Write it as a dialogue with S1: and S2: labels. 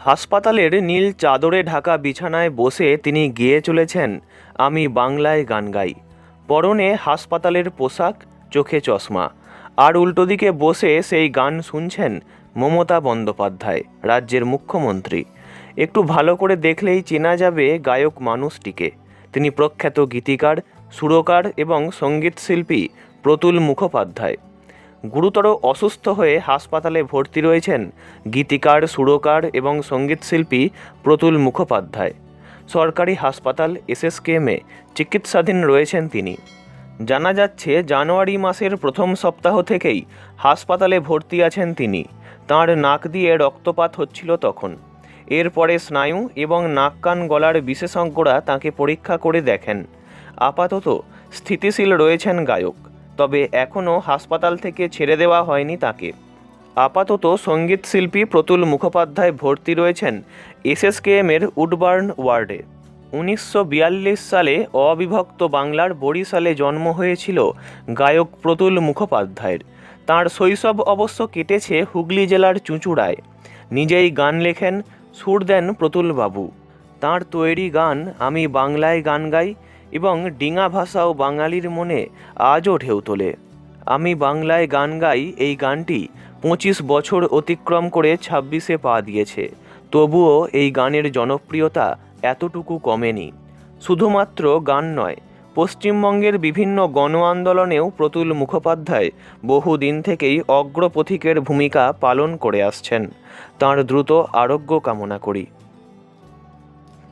S1: হাসপাতালের নীল চাদরে ঢাকা বিছানায় বসে তিনি গেয়ে চলেছেন, আমি বাংলায় গান গাই। পরনে হাসপাতালের পোশাক, চোখে চশমা। আর উল্টো দিকে বসে সেই গান শুনছেন মমতা বন্দ্যোপাধ্যায়, রাজ্যের মুখ্যমন্ত্রী। একটু ভালো করে দেখলেই চেনা যাবে গায়ক মানুষটিকে। তিনি প্রখ্যাত গীতিকার, সুরকার এবং সঙ্গীতশিল্পী প্রতুল মুখোপাধ্যায়। গুরুতর অসুস্থ হয়ে হাসপাতালে ভর্তি রয়েছেন গীতিকার, সুরকার এবং সঙ্গীতশিল্পী প্রতুল মুখোপাধ্যায়। সরকারি হাসপাতাল এসএসকেএমে চিকিৎসাধীন রয়েছেন তিনি। জানা যাচ্ছে, জানুয়ারি মাসের প্রথম সপ্তাহ থেকেই হাসপাতালে ভর্তি আছেন তিনি। তাঁর নাক দিয়ে রক্তপাত হচ্ছিল তখন। এরপরে স্নায়ু এবং নাক কান গলার বিশেষজ্ঞরা তাকে পরীক্ষা করে দেখেন। আপাতত স্থিতিশীল রয়েছেন গায়ক। তবে এখনও হাসপাতাল থেকে ছেড়ে দেওয়া হয়নি তাকে। আপাতত সংগীত শিল্পী প্রতুল মুখোপাধ্যায় ভর্তি রয়েছেন এসএসকেএমের উডবার্ন ওয়ার্ডে। উনিশশো বিয়াল্লিশ সালে অবিভক্ত বাংলার বরিশালে জন্ম হয়েছিল গায়ক প্রতুল মুখোপাধ্যায়ের। তাঁর শৈশব অবশ্য কেটেছে হুগলি জেলার চুঁচুড়ায়। নিজেই গান লেখেন সুর দেন প্রতুলবাবু। তাঁর তৈরি গান, আমি বাংলায় গান গাই এবং ডিঙা ভাষাও বাঙালির মনে আজও ঢেউ তোলে। আমি বাংলায় গান গাই, এই গানটি পঁচিশ বছর অতিক্রম করে ছাব্বিশে পা দিয়েছে। তবুও এই গানের জনপ্রিয়তা এতটুকু কমেনি। শুধুমাত্র গান নয়, পশ্চিমবঙ্গের বিভিন্ন গণ আন্দোলনেও প্রতুল মুখোপাধ্যায় বহুদিন থেকেই অগ্রপথিকের ভূমিকা পালন করে আসছেন। তাঁর দ্রুত আরোগ্য কামনা করি।